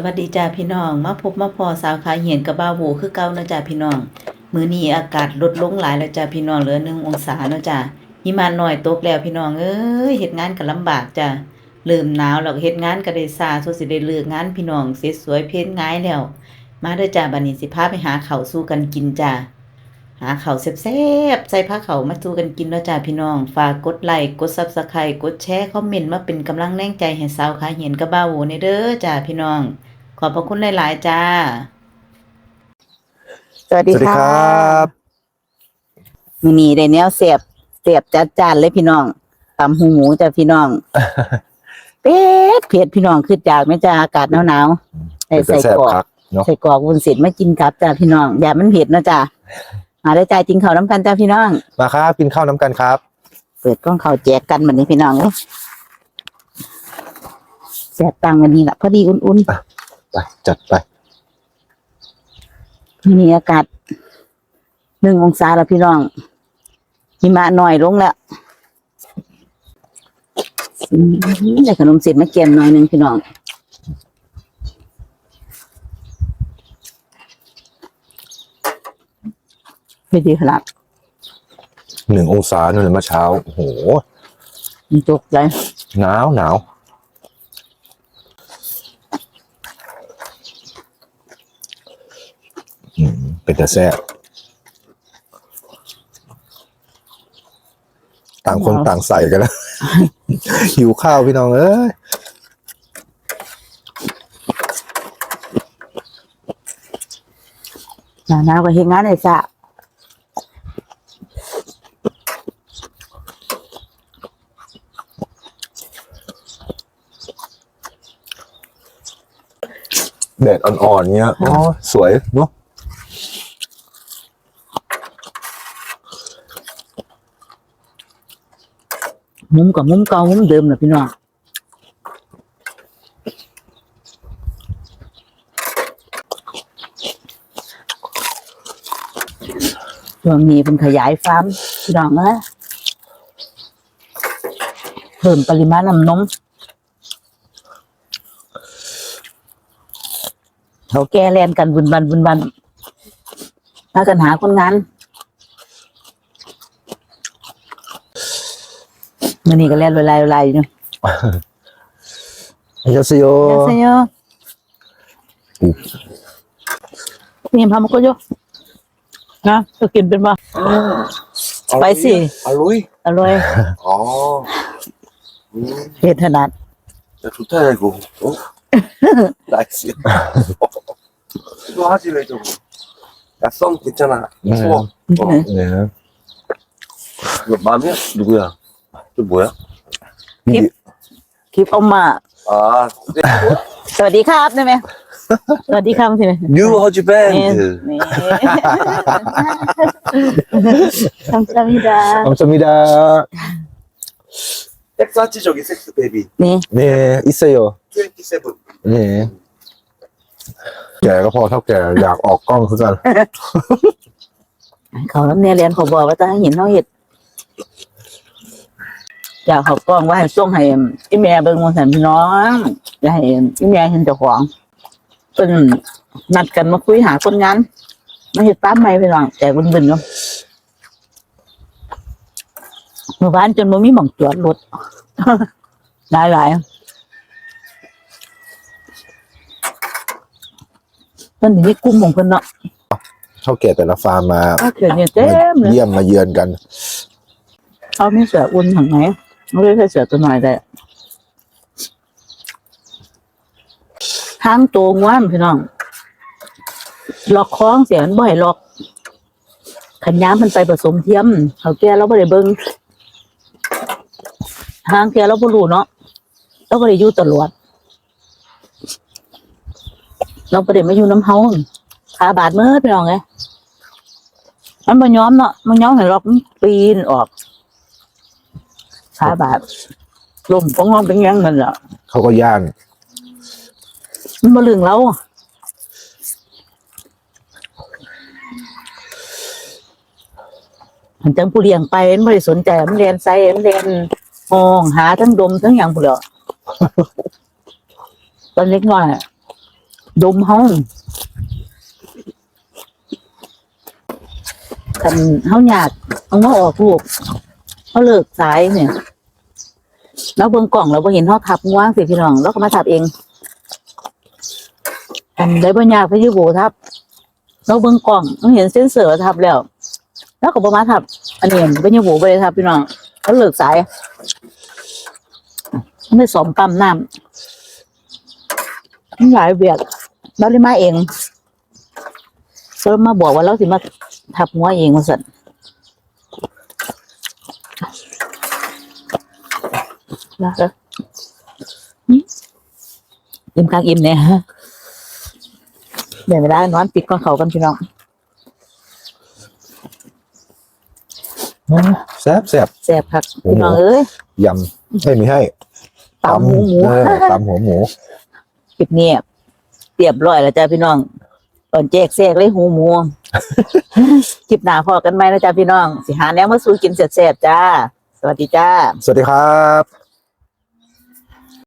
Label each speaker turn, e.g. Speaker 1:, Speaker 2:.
Speaker 1: สวัสดีจ้าพี่น้องมาพบมาพอสาวขาเหียนกับบ้าโหวคือเก่าเนะจ้าพี่น้อง มือนี้อากาศลดลงหลายแล้วจ้าพี่น้องเหลือ1องศาเนาะจ้าหิมะน้อยตกแล้วพี่น้องเอ้ยเฮ็ดงานก็ลำบากจ้าเริ่มหนาวแล้วก็เฮ็ดงานก็ได้ซาสุดสิได้เลิกงานพี่น้องเสร็จสวยเพ็ญง่ายแล้ว มาเด้อจ้าบัดนี้สิพาไปหาเข้าสู้กันกินจ้าหาเข้าแซ่บๆใส่ผ้าเข้ามาสู้กันกินเนาะจ้าพี่น้องฝากกดไลค์กด Subscribe กดแชร์คอมเมนต์มาเป็นกำลังแรงใจให้สาวขาเหียนกับบ้าโหวในเด้อจ้าพี่น้อง ขอบพระคุณหลาย ๆ จ้า สวัสดี
Speaker 2: สวัสดี
Speaker 1: ค่ะ
Speaker 2: ครับ
Speaker 1: มื้อนี้ได้แนวเสียบเสียบจัดจานเลยพี่น้องตำหูหมูจ้ะพี่น้อง เป็ดเผ็ดพี่น้องคือจากแม่จ้าอากาศหนาวๆได้ใส่
Speaker 2: แซ่บ
Speaker 1: กรอก
Speaker 2: คักเนาะ
Speaker 1: ใส่กรอกวุ้นเส้นมากินครับจ้าพี่น้องอย่ามันเผ็ดนะจ้ามาได้ใจจริงเขาวน้ำกันจ้าพี่น้อง
Speaker 2: มาครับกินข้าวน้ำกันครับ
Speaker 1: เปิดกล้องเขาวแจกกันแบบนี้พี่น้องเลยแสบตังค์วันนี้ละพอดีอุ่น
Speaker 2: ไปจัดไป
Speaker 1: ๆที่นี่อากาศหนึ่งองศาแล้วพี่น้องหิมะหน่อยลงแล้วอืมได้ขนมเสร็จมาเกมหน่อยหนึ่งพี่น้องไม่ดีขนาด
Speaker 2: หนึ่งองศาเนี่ยเมื่อเช้า โอ้โห
Speaker 1: มันตกใจ
Speaker 2: หนาวหนาวอืม เป็นแต่แซ่บต่างคนต่างใส่กันแล้ว หิวข้าวพี่น้องเอ้ย
Speaker 1: หนาวหนาวก็เห็นงานไอ้สะ
Speaker 2: แดดอ่อนๆเงี้ย อ๋อ สวยเนาะ
Speaker 1: มุมกับมุมเก่ามุมเดิมแหละพี่น้องช่วงนี้เป็นขยายฟาร์มพี่น้องนะเพิ่มปริมาณน้ำนมเขาแก้แลนกันบุญบันบุญบันพากันหาคนงาน มื่อนี้ก็แล่นลอยๆลอยๆอยู่
Speaker 2: อันยาซิโย
Speaker 1: 안녕하세요. 님, 밥 먹고 줘. 나, 또 김빈 봐. 스파이시.
Speaker 3: อร่อย
Speaker 1: 알로에,
Speaker 3: อ๋ออืม
Speaker 1: 베트남.
Speaker 3: จะ 좋다 이거 어? 나이스 이거 하지 왜 저거 야썸 괜찮아 추워 어.
Speaker 1: 네.
Speaker 2: เนี่ย
Speaker 3: 이거 맘이야? 누구야? 저 뭐야?
Speaker 1: 킵 엄마.
Speaker 3: 아
Speaker 1: สวัสดีครับได้ไหม สวัสดีครับใช่ไหม
Speaker 3: 뉴 허즈
Speaker 1: เน่
Speaker 3: 밴드
Speaker 1: เน่ 감사합니다.
Speaker 2: อัมสมิดา
Speaker 3: 섹스 하지 저기 섹스 베이비
Speaker 1: 네.
Speaker 2: เนี่ยอิเซโย
Speaker 3: 27
Speaker 2: นี่แก่ก็พอเท่าแก่อยากออกกล้องคือกัน
Speaker 1: เขาเนี่ยเรียนเขาบอกว่าจะให้เห็นเขาเห็ด อยากเขากล้องว่าให้ส่งให้อีแม่เบิ่งมาสันพี่น้องจะให้อีแม่เห็นเจ้าของเป็นนัดกันมาคุยหาคนงานมาเห็ดตามไม่พี่น้องแต่บุญบุญเนาะเมื่อวานจนบ่มีหม่องจอดรถหลายหลายๆเพิ่นนี่กุ้มของเพิ่นเนาะ
Speaker 2: เท่าแก่แต่ละฟาร์มมา
Speaker 1: ถ้าเกิดเนี่ยเต็
Speaker 2: มาม
Speaker 1: เลย
Speaker 2: เยี่ยมมาเยือนกัน
Speaker 1: เขาไม่เสืออุ่นถังไหน ไม่ได้ใส่เสือตัวหน่อยแต่ทางตัวง่วนพี่น้องล็อกคล้องเสียมันบ่ให้ล็อก ขันย้ำมันไปผสมเทียมเขาแก่เราไม่ได้เบิ้งทางแก่เราบ่รู้เนาะเราไม่ได้อยู่ตลอดเราไม่ได้มาอยู่น้ำเฮาขาบาดเมื่อพี่น้องไงมันบ่ย้อมเนาะมันย้อมให้ล็อกมันปีนออก ขาบาดลมของเราเป็นยังมันอะ
Speaker 2: เขาก็ย่าน
Speaker 1: มันมาเรื่องเรามันจังผู้เลี้ยงไปมันไม่ได้สนใจมันเรียนไซมันเรียนมองหาทั้งดมทั้งอย่างผู้เดียวตอนเล็กน้อยอะดมห้องคันเฮาอยากเอามาออกลูกเฮาเลิกสายเนี่ย แล้วเบิ่งกล่องเราบ่เห็นเฮาทับว่างสิพี่น้องเราก็มาทับเองอันได้บ่ยากพายุโบทับ เราเบิ่งกล่องเราเห็นเซ็นเซอร์ทับแล้วแล้วก็บ่มาทับ อันนี้พายุโบบ่ได้ทับพี่น้องเขาเลิกสายไม่สอมปั๊มน้ำมันหลายเบียดเราเลยมาเองเรามาบอกว่าเราสิมาทับหัวเองว่าซั่น แล้วเด้ออืมอิ่มกลางอิ่มเนี่ยฮะเดี๋ยวเวลานอนปิดก่อนเขากันพี่น้อง
Speaker 2: แซ่บแซ่บ
Speaker 1: แซ่บคักพี่น้องเอ้ย
Speaker 2: ยำให้มีให้
Speaker 1: ตำหมูหมู
Speaker 2: เออตำหัวหมู
Speaker 1: คลิปนี้เรียบร้อยแล้วจ้าพี่น้องตอนแจกแซกเลยหูหมูคลิปหน้าพอกันไหมนะจ้าพี่น้อง สิหาแนวมาสู้กินเสร็จๆจ้า สวัสดีจ้า
Speaker 2: สวัสดีครับ